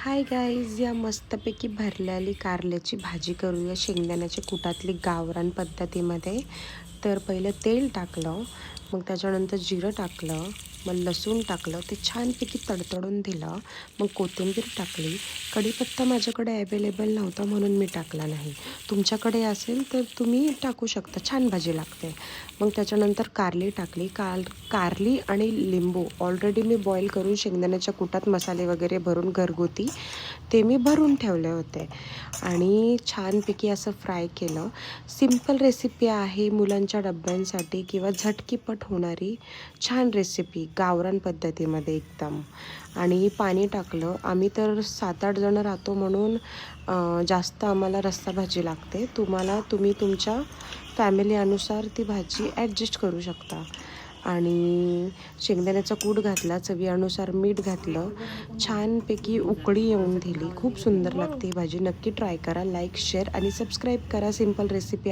Hi guys या मस्तपैकी भरलेली कारल्याची भाजी करूया शेंगदाण्याच्या कुटातली गावरान पद्धतीमध्ये. तर पहिलं तेल टाकलं मग त्याच्यानंतर जिरं टाकलं मग लसूण टाकलं ते छानपैकी तडतडून दिलं मग कोथिंबीर टाकली. कढीपत्ता माझ्याकडे अवेलेबल नव्हता म्हणून मी टाकला नाही. तुमच्याकडे असेल तर तुम्ही टाकू शकता छान भाजी लागते. मग त्याच्यानंतर कारली टाकली. कार कारली आणि लिंबू. ऑलरेडी मी बॉईल करून शेंगदाण्याच्या कुटात मसाले वगैरे भरून घरगुती ते मी भरून ठेवले होते. आणि छानपैकी असं फ्राय केलं. सिंपल रेसिपी आहे मुलांच्या डब्यांसाठी किंवा झटकीपट होणारी छान रेसिपी गावरान पद्धतीमध्ये एकदम. आणि पाणी टाकलं. आम्ही तर सात आठ जणं राहतो म्हणून जास्त आम्हाला रस्सा भाजी लागते. तुम्हाला तुम्ही तुमच्या फॅमिली अनुसार ती भाजी ॲडजस्ट करू शकता. आणि शेंगदाण्याचा कूट घातला चवीनुसार मीठ घातलं. छानपैकी उकळी येऊन दिली. खूप सुंदर लागते ही भाजी. नक्की ट्राय करा लाईक शेअर आणि सबस्क्राईब करा. Simple recipe